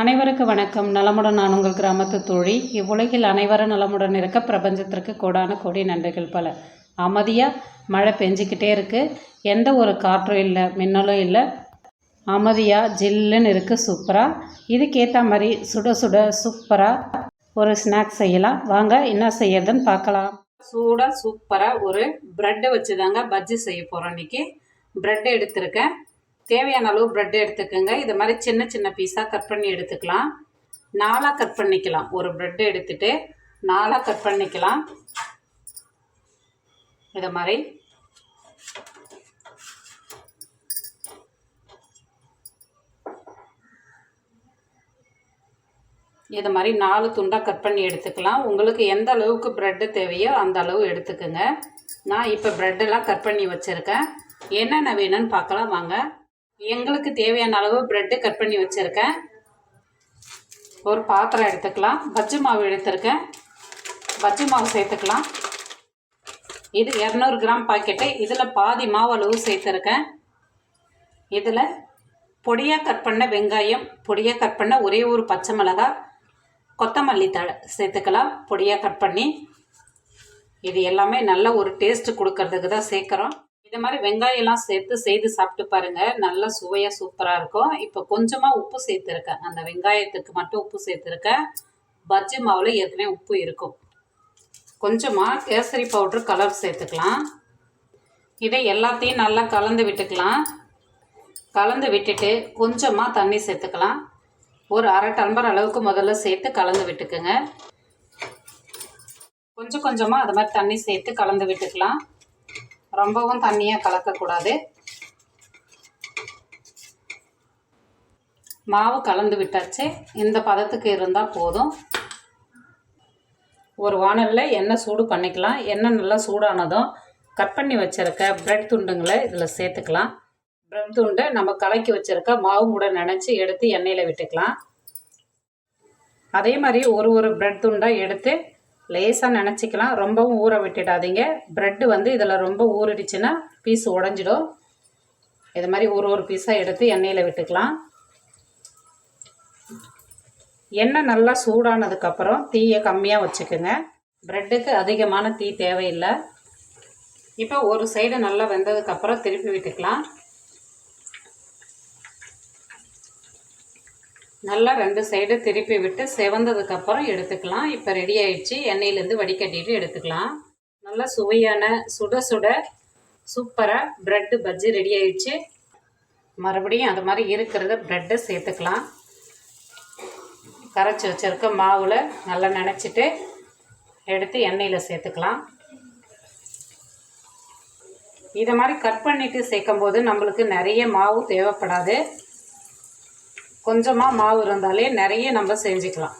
அனைவருக்கு வணக்கம். நலமுடன் நான் உங்கள் கிராமத்து தோழி. இவ்வுலகில் அனைவரும் நலமுடன் இருக்க பிரபஞ்சத்திற்கு கோடான கோடி நன்றிகள் பல. அமைதியாக மழை பெஞ்சிக்கிட்டே இருக்குது எந்த ஒரு காற்றும் இல்லை மின்னலும் இல்லை. அமைதியாக ஜில்லுன்னு இருக்குது சூப்பராக இதுக்கேற்ற மாதிரி சுட சுட சூப்பராக ஒரு ஸ்நாக்ஸ் செய்யலாம். வாங்க என்ன செய்யறதுன்னு பார்க்கலாம். சூடாக சூப்பராக ஒரு ப்ரெட்டை வச்சு தாங்க பஜ்ஜி செய்ய போகிறோம் இன்றைக்கி ப்ரெட் எடுத்திருக்கேன். தேவையான அளவு ப்ரெட் எடுத்துக்கோங்க. இது மாதிரி சின்ன சின்ன பீஸாக கட் பண்ணி எடுத்துக்கலாம். நாலாக கட் பண்ணிக்கலாம். ஒரு ப்ரெட் எடுத்துட்டு நாலாக கட் பண்ணிக்கலாம். இதை மாதிரி. இது மாதிரி நாலு துண்டாக கட் பண்ணி எடுத்துக்கலாம். உங்களுக்கு எந்த அளவுக்கு ப்ரெட்டு தேவையோ அந்த அளவு எடுத்துக்கோங்க. நான் இப்போ ப்ரெட்டெல்லாம் கட் பண்ணி வச்சுருக்கேன். என்னென்ன வேணும்னு பார்க்கலாம். வாங்க. எங்களுக்கு தேவையான அளவு ப்ரெட்டு கட் பண்ணி வச்சுருக்கேன். ஒரு பாத்திரம் எடுத்துக்கலாம். பஜ்ஜி மாவு எடுத்திருக்கேன். பஜ்ஜி மாவு சேர்த்துக்கலாம். இது இரநூறு கிராம் பாக்கெட்டு இதில் பாதி மாவு அளவு சேர்த்துருக்கேன். இதில் பொடியாக கட் பண்ண வெங்காயம் பொடியாக கட் பண்ண ஒரே ஒரு பச்சை மிளகா கொத்தமல்லி தழை சேர்த்துக்கலாம். பொடியாக கட் பண்ணி. இது எல்லாமே நல்ல ஒரு டேஸ்ட்டு கொடுக்கறதுக்கு தான் சேர்க்குறோம். இது மாதிரி வெங்காயம்லாம் சேர்த்து செய்து சாப்பிட்டு பாருங்க. நல்லா சுவையாக சூப்பராக இருக்கும். இப்போ கொஞ்சமாக உப்பு சேர்த்துருக்கேன். அந்த வெங்காயத்துக்கு மட்டும் உப்பு சேர்த்துருக்கேன். பஜ்ஜி மாவில் ஏற்கனவே உப்பு இருக்கும். கொஞ்சமாக கேசரி பவுடர் கலர் சேர்த்துக்கலாம். இதை எல்லாத்தையும் நல்லா கலந்து விட்டுக்கலாம். கலந்து விட்டுட்டு கொஞ்சமாக தண்ணி சேர்த்துக்கலாம். ஒரு அரை டம்பர் அளவுக்கு முதல்ல சேர்த்து கலந்து விட்டுக்குங்க. கொஞ்சம் கொஞ்சமாக அது மாதிரி தண்ணி சேர்த்து கலந்து விட்டுக்கலாம். ரொம்பவும் தண்ணியாக கலக்கக்கூடாது. மாவு கலந்து விட்டாச்சு. இந்த பதத்துக்கு இருந்தால் போதும். ஒரு வானலில் எண்ணெய் சூடு பண்ணிக்கலாம். எண்ணெய் நல்லா சூடானதும் கட் பண்ணி வச்சுருக்க பிரெட் துண்டுங்களை இதில் சேர்த்துக்கலாம். பிரெட் துண்டை நம்ம கலக்கி வச்சுருக்க மாவு கூட நினச்சி எடுத்து எண்ணெயில் விட்டுக்கலாம். அதே மாதிரி ஒரு ஒரு பிரெட் துண்டாக எடுத்து லேசாக நினச்சிக்கலாம். ரொம்பவும் ஊற விட்டுடாதீங்க. ப்ரெட்டு வந்து இதில் ரொம்ப ஊறிடுச்சுன்னா பீஸ் உடஞ்சிடும். இது மாதிரி ஒரு ஒரு பீஸாக எடுத்து எண்ணெயில் விட்டுக்கலாம். எண்ணெய் நல்லா சூடானதுக்கப்புறம் தீயை கம்மியாக வச்சுக்கோங்க. ப்ரெட்டுக்கு அதிகமான தீ தேவையில்லை. இப்போ ஒரு சைடு நல்லா வெந்ததுக்கப்புறம் திருப்பி விட்டுக்கலாம். நல்லா ரெண்டு சைடு திருப்பி விட்டு செவந்ததுக்கப்புறம் எடுத்துக்கலாம். இப்போ ரெடி ஆயிடுச்சு. எண்ணெயிலேருந்து வடிகட்டிட்டு எடுத்துக்கலாம். நல்லா சுவையான சுட சுட சூப்பராக ப்ரெட்டு பஜ்ஜி ரெடி ஆயிடுச்சு. மறுபடியும் அது மாதிரி இருக்கிறத ப்ரெட்டை சேர்த்துக்கலாம். கரைச்சி வச்சுருக்க மாவில் நல்லா நினச்சிட்டு எடுத்து எண்ணெயில் சேர்த்துக்கலாம். இதை மாதிரி கட் பண்ணிவிட்டு சேர்க்கும்போது நம்மளுக்கு நிறைய மாவு தேவைப்படாது. கொஞ்சமாக மாவு இருந்தாலே நிறைய நம்ம செஞ்சுக்கலாம்.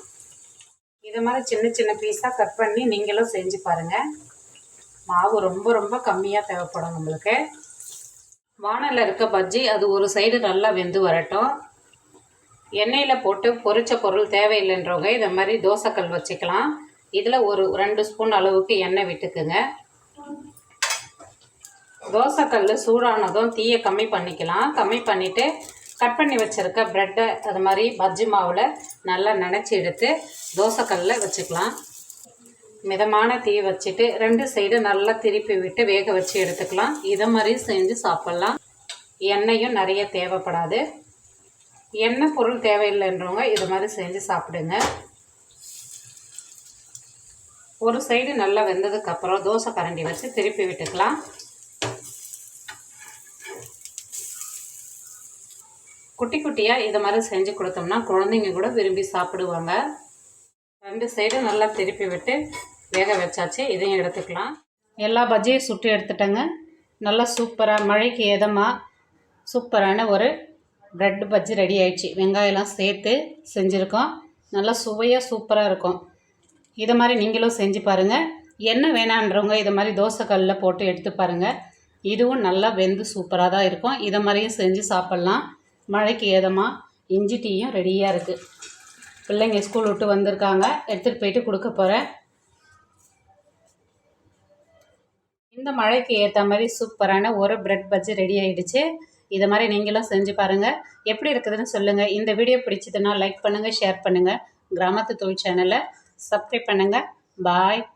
இது மாதிரி சின்ன சின்ன பீஸாக கட் பண்ணி நீங்களும் செஞ்சு பாருங்கள் மாவு ரொம்ப ரொம்ப கம்மியாக தேவைப்படும் நம்மளுக்கு. வானலில் இருக்க பஜ்ஜி அது ஒரு சைடு நல்லா வெந்து வரட்டும். எண்ணெயில் போட்டு பொரிச்ச பொருள் தேவையில்லைன்றவங்க இதை மாதிரி தோசைக்கல் வச்சுக்கலாம். இதில் ஒரு ரெண்டு ஸ்பூன் அளவுக்கு எண்ணெய் விட்டுக்குங்க. தோசைக்கல் சூடானதும் தீயை கம்மி பண்ணிக்கலாம். கம்மி பண்ணிவிட்டு கட் பண்ணி வச்சுருக்க ப்ரெட்டை அது மாதிரி பஜ்ஜி மாவில் நல்லா நினச்சி எடுத்து தோசைக்கல்லில் வச்சுக்கலாம். மிதமான தீ வச்சுட்டு ரெண்டு சைடு நல்லா திருப்பி விட்டு வேக வச்சு எடுத்துக்கலாம். இதை மாதிரி செஞ்சு சாப்பிட்லாம். எண்ணெயும் நிறைய தேவைப்படாது. எண்ணெய் பொருள் தேவையில்லைன்றவங்க இது மாதிரி செஞ்சு சாப்பிடுங்க. ஒரு சைடு நல்லா வெந்ததுக்கப்புறம் தோசை கரண்டி வச்சு திருப்பி விட்டுக்கலாம். குட்டி குட்டியாக இதை மாதிரி செஞ்சு கொடுத்தோம்னா குழந்தைங்க கூட விரும்பி சாப்பிடுவாங்க. ரெண்டு சைடும் நல்லா திருப்பி விட்டு வேக வச்சாச்சு. இதையும் எடுத்துக்கலாம். எல்லா பஜ்ஜியும் சுட்டு எடுத்துட்டேங்க. நல்லா சூப்பராக மழைக்கு எதமாக சூப்பரான ஒரு ப்ரெட் பஜ்ஜி ரெடி ஆயிடுச்சு. வெங்காயம்லாம் சேர்த்து செஞ்சுருக்கோம். நல்லா சுவையாக சூப்பராக இருக்கும். இதை மாதிரி நீங்களும் செஞ்சு பாருங்கள் என்ன வேணான்றவங்க இதை மாதிரி தோசைக்கல்லில் போட்டு எடுத்து பாருங்கள் இதுவும் நல்லா வெந்து சூப்பராக தான் இருக்கும். இதை மாதிரியும் செஞ்சு சாப்பிட்லாம். மழைக்கு ஏதமாக இஞ்சி டீயும் ரெடியாக இருக்குது பிள்ளைங்க ஸ்கூல் விட்டு வந்திருக்காங்க. எடுத்துகிட்டு போயிட்டு கொடுக்க போகிறேன் இந்த மழைக்கு ஏற்ற மாதிரி சூப்பரான ஒரு பிரெட் பஜ்ஜி ரெடி ஆகிடுச்சு இதை மாதிரி நீங்களும் செஞ்சு பாருங்கள் எப்படி இருக்குதுன்னு சொல்லுங்கள் இந்த வீடியோ பிடிச்சதுன்னா லைக் பண்ணுங்கள் ஷேர் பண்ணுங்கள் கிராமத்து தொழில் சேனலை சப்ஸ்கிரைப் பண்ணுங்கள் பாய்